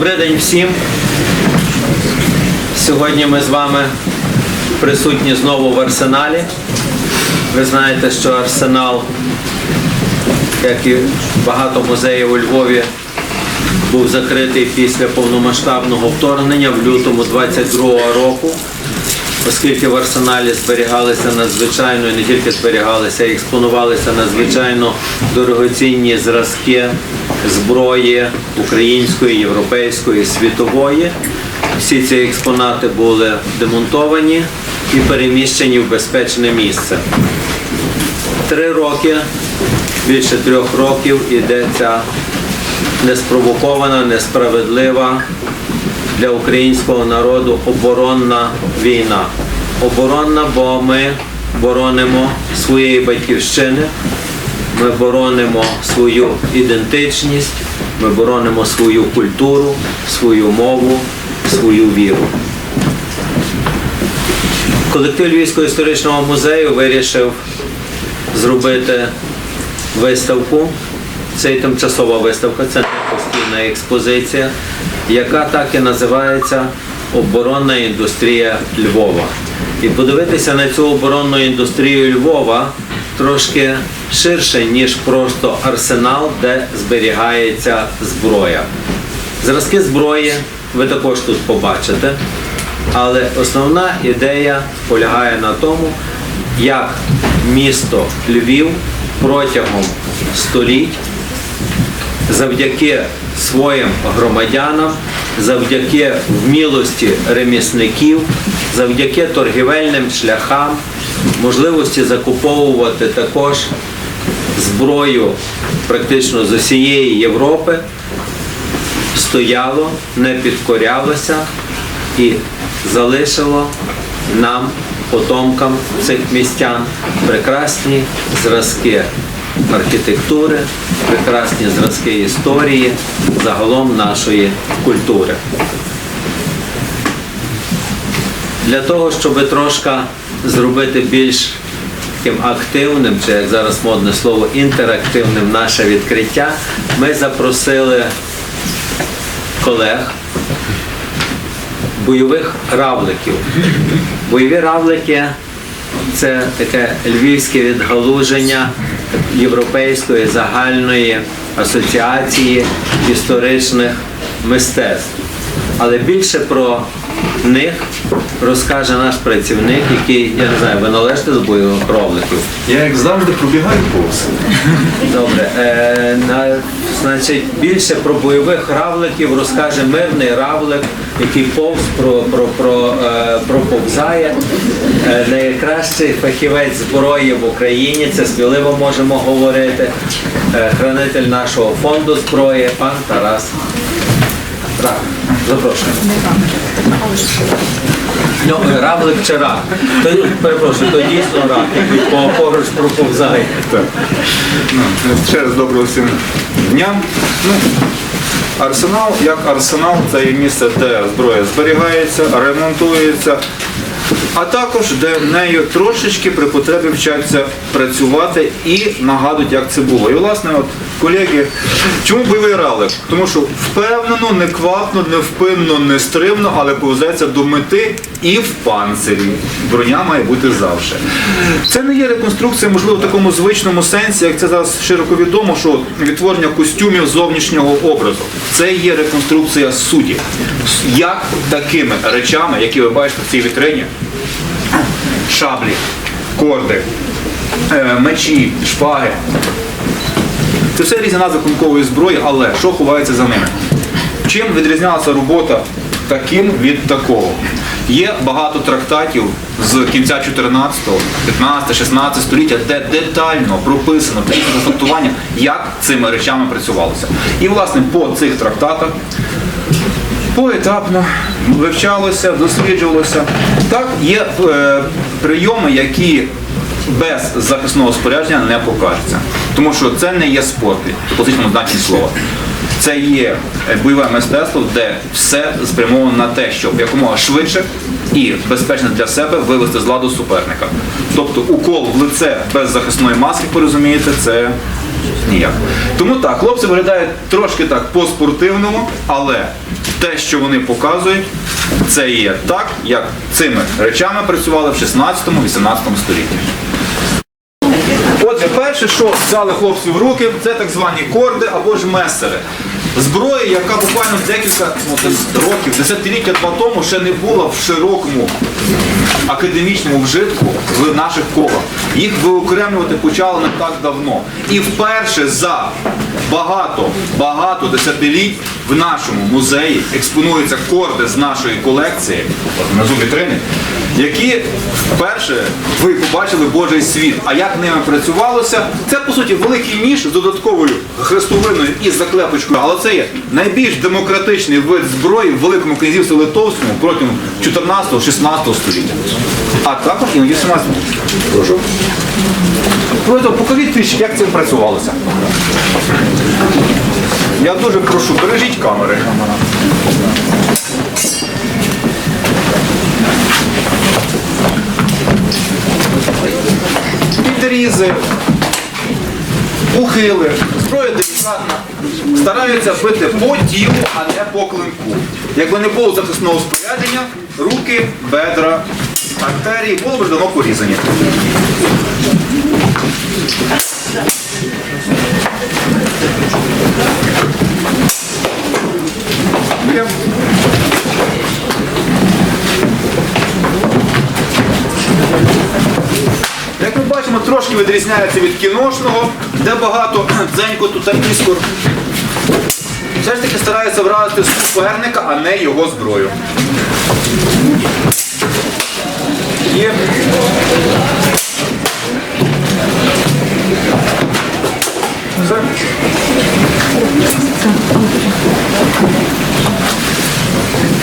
Добрий день всім. Сьогодні ми з вами присутні знову в арсеналі. Ви знаєте, що арсенал, як і багато музеїв у Львові, був закритий після повномасштабного вторгнення в лютому 22-го року, оскільки в арсеналі зберігалися надзвичайно, і не тільки зберігалися, а експонувалися надзвичайно дорогоцінні зразки зброї української, європейської, світової. Всі ці експонати були демонтовані і переміщені в безпечне місце. Три роки, більше трьох років іде ця неспровокована, несправедлива для українського народу оборонна війна. Оборонна, бо ми боронимо своєї батьківщини, ми боронимо свою ідентичність, ми боронимо свою культуру, свою мову, свою віру. Колектив Львівського історичного музею вирішив зробити виставку. Це і тимчасова виставка, це не постійна експозиція, яка так і називається Оборонна індустрія Львова. І подивитися на цю оборонну індустрію Львова трошки ширше, ніж просто арсенал, де зберігається зброя. Зразки зброї ви також тут побачите. Але основна ідея полягає на тому, як місто Львів протягом століть завдяки своїм громадянам, завдяки вмілості ремісників, завдяки торгівельним шляхам, можливості закуповувати також зброю практично з усієї Європи, стояло, не підкорялося і залишило нам, потомкам цих містян, прекрасні зразки архітектури, прекрасні зразки історії, загалом нашої культури. Для того, щоб трошки зробити більш таким активним, чи як зараз модне слово, інтерактивним наше відкриття, ми запросили колег, бойових равликів. Бойові равлики це таке львівське відгалуження Європейської загальної асоціації історичних мистецтв. Але більше про них розкаже наш працівник, який, я не знаю, ви належите до бойових равликів. Я як завжди пробігаю повз. Добре, е, на, значить, більше про бойових равликів розкаже мирний равлик, який повз про, про, про, е, проповзає. Е, найкращий фахівець зброї в Україні, це сміливо можемо говорити. Е, хранитель нашого фонду зброї, пан Тарас. Рак. Запрошуємо. Ну, равлик чи рак? Перепрошую, то дійсно рак, який по- поруч проповзає. Так. Ну, ще раз доброго всім дня. Ну, арсенал, як арсенал, це є місце, де зброя зберігається, ремонтується, а також де нею трошечки при потребі вчаться працювати і нагадують, як це було. І власне, от колеги, чому бойовий равлик? Тому що впевнено, неквапно, невпинно, нестримно, але повзеться до мети і в панцирі. Броня має бути завжди. Це не є реконструкція, можливо, в такому звичному сенсі, як це зараз широко відомо, що відтворення костюмів зовнішнього образу. Це є реконструкція суті. Як такими речами, які ви бачите в цій вітрині, шаблі, корди, е, мечі, шпаги. Це все різні назви конкової зброї, але що ховається за ними? Чим відрізнялася робота таким від такого? Є багато трактатів з кінця 14, 15, 16 століття, де детально прописано технічне фактування, як цими речами працювалося. І власне по цих трактатах поетапно вивчалося, досліджувалося. Так, є е, прийоми, які без захисного спорядження не покажуться. Тому що це не є спорт, в класичному значенні слова. Це є е, бойове мистецтво, де все спрямовано на те, щоб якомога швидше і безпечно для себе вивести з ладу суперника. Тобто укол в лице без захисної маски, ви розумієте, це ніяк. Тому так, хлопці виглядають трошки так по-спортивному, але те, що вони показують, це є так, як цими речами працювали в 16-18 столітті. Отже, перше, що взяли хлопці в руки, це так звані корди або ж месери. Зброя, яка буквально декілька ну, років, десятиліття два тому ще не була в широкому академічному вжитку в наших колах. Їх виокремлювати почали не так давно. І вперше за багато, багато десятиліть в нашому музеї експонуються корди з нашої колекції, от внизу вітрини, які вперше ви побачили Божий світ. А як ними працювалося, це по суті великий ніж з додатковою хрестовиною і заклепочкою. Але це є найбільш демократичний вид зброї в Великому князівстві Литовському протягом 14-16 століття. А також іноді 17 Прошу. Просто покажіть трішки, як це працювалося. Я дуже прошу, бережіть камери. Підрізи, ухили, зброя делікатна. Стараються бити по тілу, а не по клинку. Якби не було захисного спорядження, руки, бедра, артерії були б давно порізані. Є. Як ми бачимо, трошки відрізняється від кіношного, де багато дзеньку та іскор. Все ж таки стараються вразити суперника, а не його зброю. Є. Все.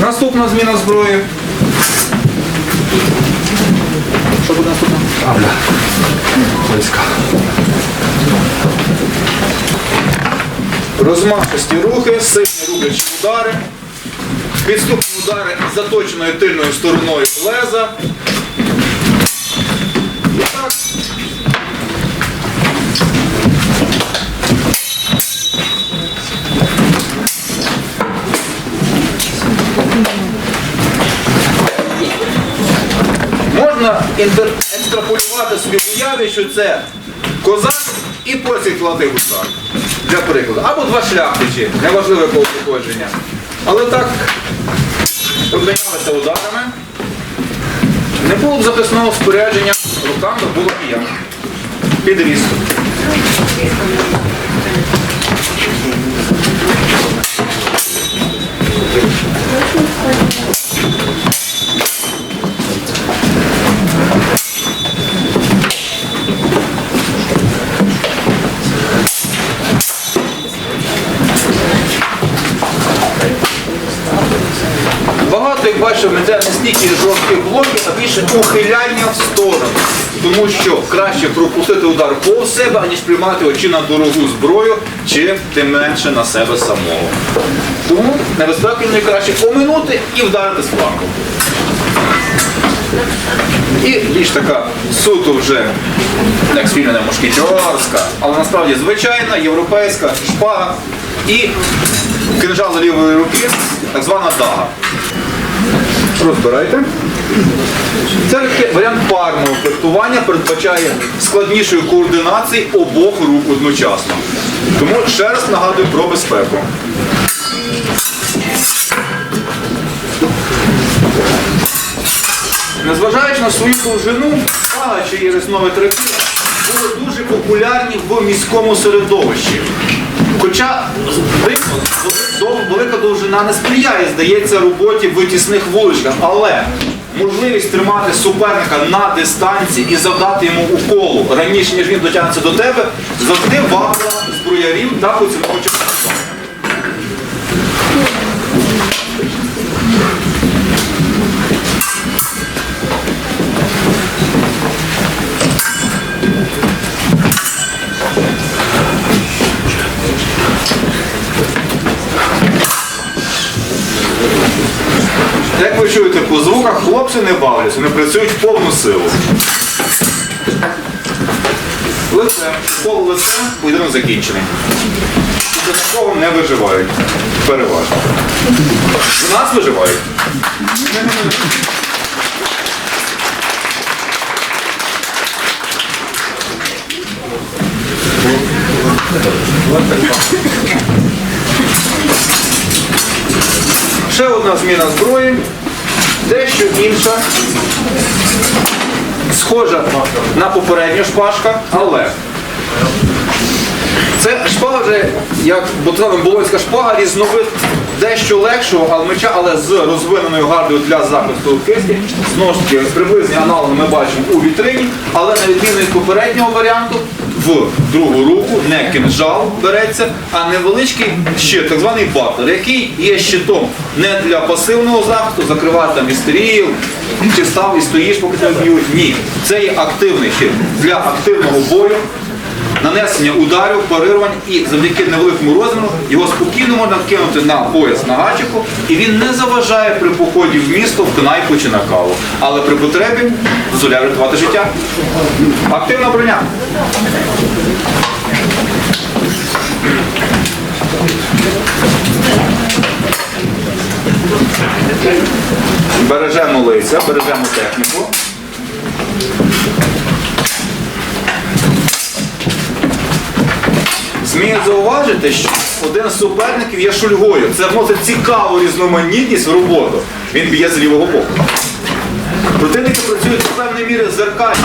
Наступна зміна зброї. Що буде А, бля. Близько. Розмашисті рухи, сильні рублячі удари, підступні удари заточеною тильною стороною леза. Можна екстраполювати собі в уяві, що це козак і просить клади гусар. Для прикладу. Або два шляхтичі, неважливо якого походження. Але так обмінялися ударами. Не було б захисного спорядження, руками було б як. Підріз. Стільки жорстких блоків, а більше ухиляння в сторону. Тому що краще пропустити удар повз себе, аніж приймати очі на дорогу зброю, чи тим менше на себе самого. Тому небезпеку найкраще оминути і вдарити з флангу. І більш така суто вже як спільна мушкетерська, але насправді звичайна європейська шпага і кинжал лівої руки, так звана дага. Розбирайте. Це варіант парного фехтування передбачає складнішої координації обох рук одночасно. Тому ще раз нагадую про безпеку. Незважаючи на свою довжину, пага чи різнове трапізи були дуже популярні в міському середовищі. Хоча велика довжина не сприяє, здається, роботі в витісних вуличках, але можливість тримати суперника на дистанції і завдати йому уколу раніше, ніж він дотягнеться до тебе, завжди варта зброярів та поціновувачів. Хлопці не бавляться, вони працюють в повну силу. Лице, пол лице, поєдинок закінчений. До такого не виживають. Переважно. У нас виживають. Ще одна зміна зброї, дещо інша. Схожа на попередню шпажка, але це шпага вже, як ботана болонська шпага, різновид дещо легшого але але з розвиненою гардою для захисту кисті. Знову ж таки, приблизні аналоги ми бачимо у вітрині, але на відміну від попереднього варіанту, в другу руку не кинжал береться, а невеличкий щит, так званий батлер, який є щитом не для пасивного захисту, закривати там істерію, чи став і стоїш, поки тебе б'ють. Ні, це є активний щит для активного бою нанесення ударів, парирувань і завдяки невеликому розміру його спокійно можна кинути на пояс на гачику, і він не заважає при поході в місто, в кнайпу чи на каву. Але при потребі дозволяє рятувати життя. Активна броня. Бережемо лиця, бережемо техніку. Змію зауважити, що один з суперників є шульгою. Це вносить цікаву різноманітність в роботу. Він б'є з лівого боку. Противники працюють до певної міри зеркально.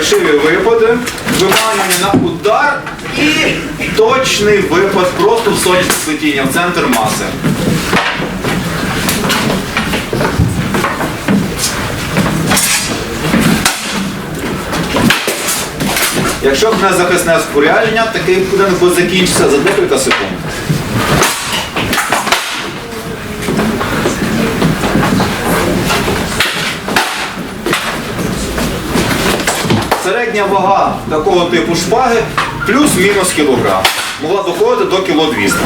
Фальшиві випади, виманювання на удар і точний випад просто в сонячне сплетіння в центр маси. Якщо б не захисне спорядження, такий будинок би закінчився за декілька секунд. Середня вага такого типу шпаги плюс-мінус кілограм. Могла доходити до кіло 200.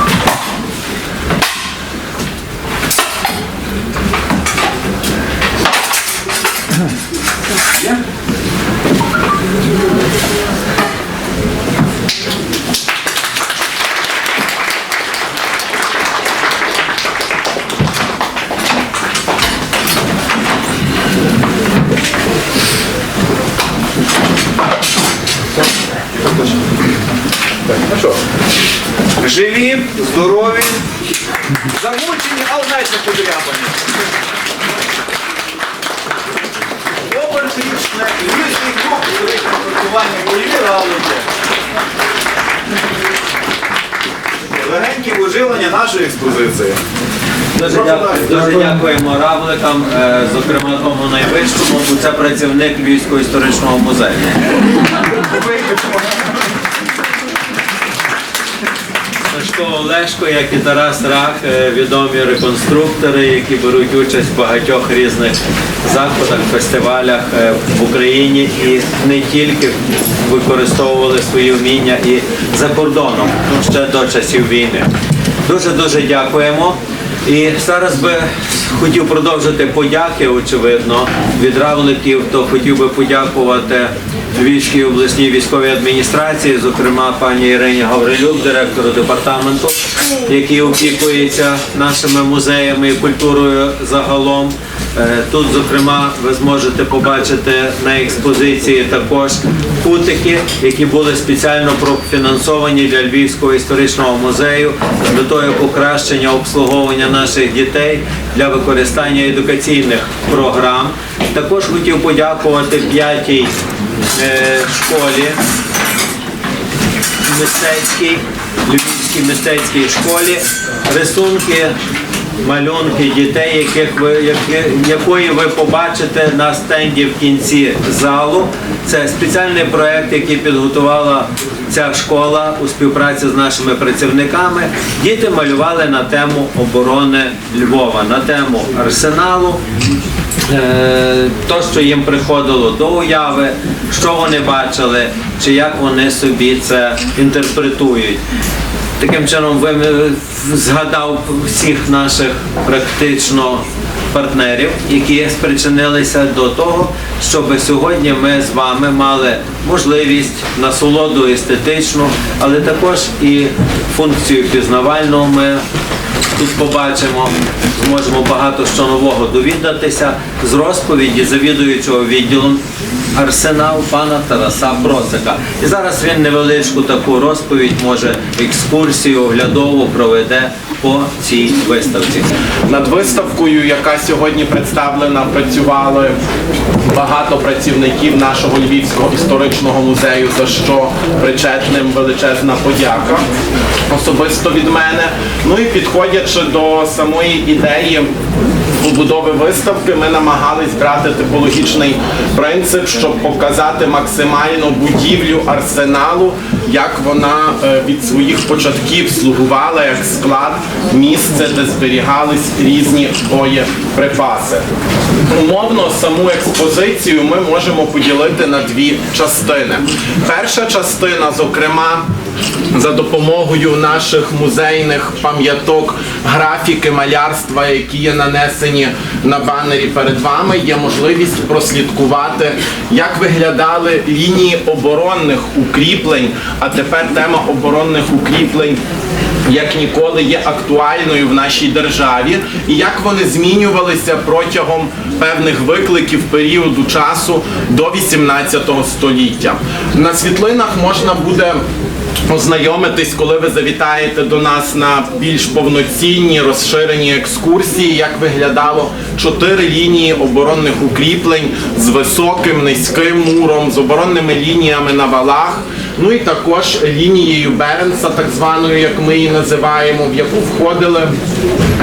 Живі, здорові, замучені, але навіть не подряпані. Оперативне, львівський клуб, велике працювання бойові галузі. Легенькі уживлення нашої експозиції. Дуже, дякую, дуже дякуємо равликам, е, зокрема тому найвищому, бо це працівник Львівського історичного музею. Сашко Олешко, як і Тарас Рах, е, відомі реконструктори, які беруть участь в багатьох різних заходах, фестивалях е, в Україні і не тільки використовували свої вміння і за кордоном, ну, ще до часів війни. Дуже дуже дякуємо. І зараз би хотів продовжити подяки, очевидно, від равликів, то хотів би подякувати Львівській обласній військовій адміністрації, зокрема пані Ірині Гаврилюк, директору департаменту, який опікується нашими музеями і культурою загалом. Е, Тут, зокрема, ви зможете побачити на експозиції також кутики, які були спеціально профінансовані для Львівського історичного музею з метою покращення обслуговування наших дітей для використання едукаційних програм. Також хотів подякувати п'ятій е, школі мистецькій, Львівській мистецькій школі рисунки, малюнки дітей, яких ви, які, якої ви побачите на стенді в кінці залу. Це спеціальний проект, який підготувала ця школа у співпраці з нашими працівниками. Діти малювали на тему оборони Львова, на тему арсеналу. Е, То, що їм приходило до уяви, що вони бачили, чи як вони собі це інтерпретують. Таким чином, ви е, згадав всіх наших практично партнерів, які спричинилися до того, щоб сьогодні ми з вами мали можливість насолоду естетичну, але також і функцію пізнавальну ми тут побачимо, зможемо багато що нового довідатися з розповіді завідуючого відділом арсенал пана Тараса Процика. І зараз він невеличку таку розповідь, може екскурсію оглядову проведе по цій виставці. Над виставкою, яка сьогодні представлена, працювали багато працівників нашого Львівського історичного музею, за що причетним величезна подяка особисто від мене. Ну і підходячи до самої ідеї побудови виставки, ми намагались брати типологічний принцип, щоб показати максимально будівлю арсеналу, як вона е, від своїх початків слугувала як склад, місце, де зберігались різні боєприпаси. Умовно, саму експозицію ми можемо поділити на дві частини. Перша частина, зокрема, за допомогою наших музейних пам'яток, графіки малярства, які є нанесені на банері перед вами, є можливість прослідкувати, як виглядали лінії оборонних укріплень, а тепер тема оборонних укріплень як ніколи є актуальною в нашій державі, і як вони змінювалися протягом певних викликів періоду часу до 18 століття. На світлинах можна буде ознайомитись, коли ви завітаєте до нас на більш повноцінні розширені екскурсії, як виглядало чотири лінії оборонних укріплень з високим низьким муром, з оборонними лініями на валах. Ну і також лінією Беренса, так званою, як ми її називаємо, в яку входили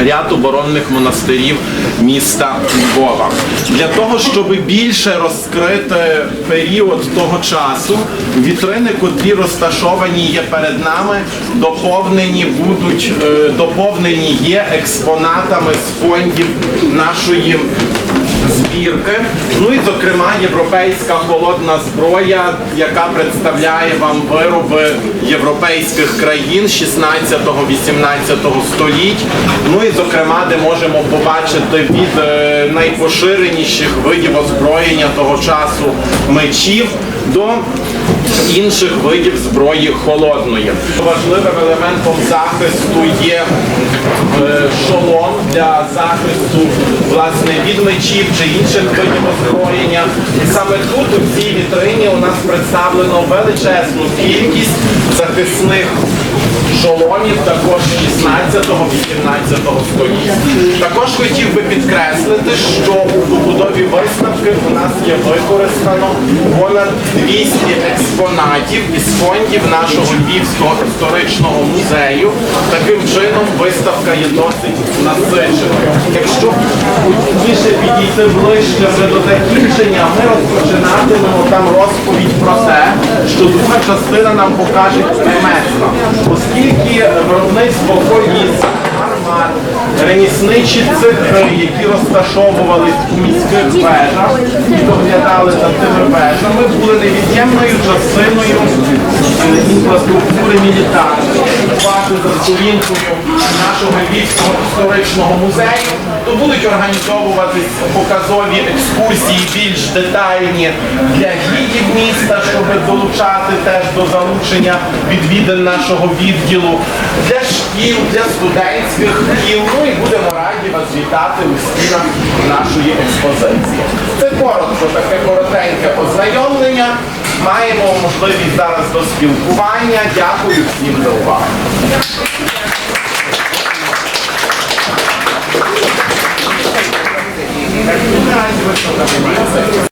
ряд оборонних монастирів міста Львова. Для того, щоб більше розкрити період того часу, вітрини, котрі розташовані є перед нами, доповнені будуть е, доповнені є експонатами з фондів нашої збірки. Ну і зокрема європейська холодна зброя, яка представляє вам вироби європейських країн 16-18 століть. Ну і зокрема, де можемо побачити від е, найпоширеніших видів озброєння того часу мечів до інших видів зброї холодної. Важливим елементом захисту є е, шолом для захисту власне від мечів чи інших видів озброєння. І саме тут у цій вітрині у нас представлено величезну кількість захисних шоломів також 16-18 століття. Також хотів би підкреслити, що у побудові виставки у нас є використано понад 200 експонатів із фондів нашого Львівського історичного музею. Таким чином виставка є досить насиченою. Якщо більше підійти ближче вже до закінчення, ми розпочинатимемо там розповідь про те, що друга частина нам покаже ремесла. Оскільки виробництво коліс, гармат, ремісничі цехи, які розташовувались у міських вежах і доглядали за тими вежами, були невід'ємною частиною інфраструктури мілітарної. Бачите за нашого Львівського історичного музею, то будуть організовуватись показові екскурсії більш детальні для гідів міста, щоб долучати теж до залучення відвідин нашого відділу, для шкіл, для студентських шкіл. Ну і будемо раді вас вітати у стінах нашої експозиції. Це коротко, таке коротеньке ознайомлення. Маємо можливість зараз до спілкування. Дякую всім за увагу. Obrigado.